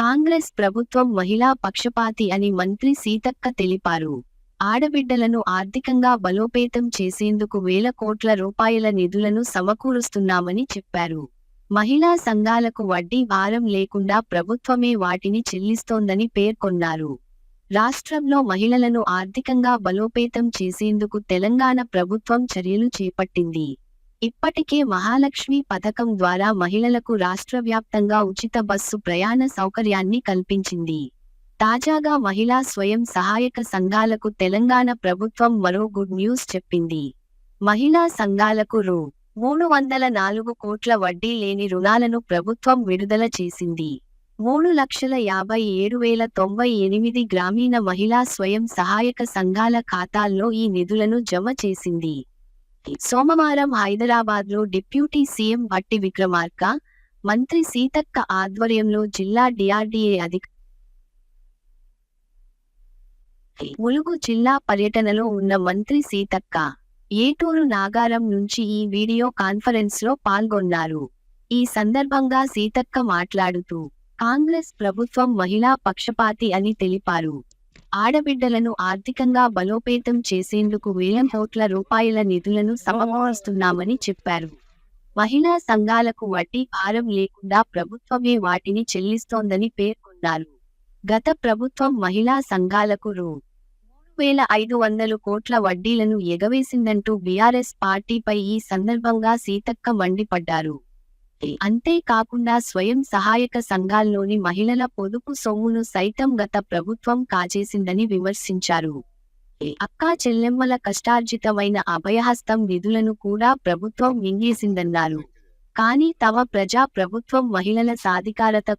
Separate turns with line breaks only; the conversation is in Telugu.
కాంగ్రెస్ ప్రభుత్వం మహిళా పక్షపాతి అని మంత్రి సీతక్క తెలిపారు. ఆడబిడ్డలను ఆర్థికంగా బలోపేతం చేసేందుకు వేల కోట్ల రూపాయల నిధులను సమకూరుస్తున్నామని చెప్పారు. మహిళా సంఘాలకు వడ్డీ భారం లేకుండా ప్రభుత్వమే వాటిని చెల్లిస్తోందని పేర్కొన్నారు. రాష్ట్రంలో మహిళలను ఆర్థికంగా బలోపేతం చేసేందుకు తెలంగాణ ప్రభుత్వం చర్యలు చేపట్టింది. ఇప్పటికే మహాలక్ష్మి పథకం ద్వారా మహిళలకు రాష్ట్ర వ్యాప్తంగా ఉచిత బస్సు ప్రయాణ సౌకర్యాన్ని కల్పించింది. తాజాగా మహిళా స్వయం సహాయక సంఘాలకు తెలంగాణ ప్రభుత్వం మరో గుడ్ న్యూస్ చెప్పింది. మహిళా సంఘాలకు రూ. మూడు వందల నాలుగు కోట్ల వడ్డీ లేని రుణాలను ప్రభుత్వం విడుదల చేసింది. మూడు లక్షల యాభై ఏడు వేల తొంభై ఎనిమిది గ్రామీణ మహిళా స్వయం సహాయక సంఘాల ఖాతాల్లో ఈ నిధులను జమ చేసింది. సోమవారం హైదరాబాద్లో డిప్యూటీ సీఎం భట్టి విక్రమార్క మంత్రి సీతక్క ఆధ్వర్యంలో జిల్లా డిఆర్డీఏ అధిక ములుగు జిల్లా పర్యటనలో ఉన్న మంత్రి సీతక్క ఏటూరు నాగారం నుంచి ఈ వీడియో కాన్ఫరెన్స్లో పాల్గొన్నారు. ఈ సందర్భంగా సీతక్క మాట్లాడుతూ కాంగ్రెస్ ప్రభుత్వం మహిళా పక్షపాతి అని తెలిపారు. ఆడబిడ్డలను ఆర్థికంగా బలోపేతం చేసేందుకు వేల కోట్ల రూపాయల నిధులను సమకూరుస్తున్నామని చెప్పారు. మహిళా సంఘాలకు వడ్డీ భారం లేకుండా ప్రభుత్వమే వాటిని చెల్లిస్తోందని పేర్కొన్నారు. గత ప్రభుత్వం మహిళా సంఘాలకు రూ. మూడు వేల ఐదు వందల కోట్ల వడ్డీలను ఎగవేసిందంటూ బీఆర్ఎస్ పార్టీపై ఈ సందర్భంగా సీతక్క మండిపడ్డారు. అంతేకాకుండా స్వయం సహాయక సంఘాల్లోని మహిళల పొదుపు సొమ్మును సైతం గత ప్రభుత్వం కాజేసిందని విమర్శించారు. అక్కా చెల్లెమ్మల కష్టార్జితమైన అభయహస్తం నిధులను కూడా ప్రభుత్వం మింగేసిందన్నారు. కానీ తమ ప్రజా ప్రభుత్వం మహిళల సాధికారతకు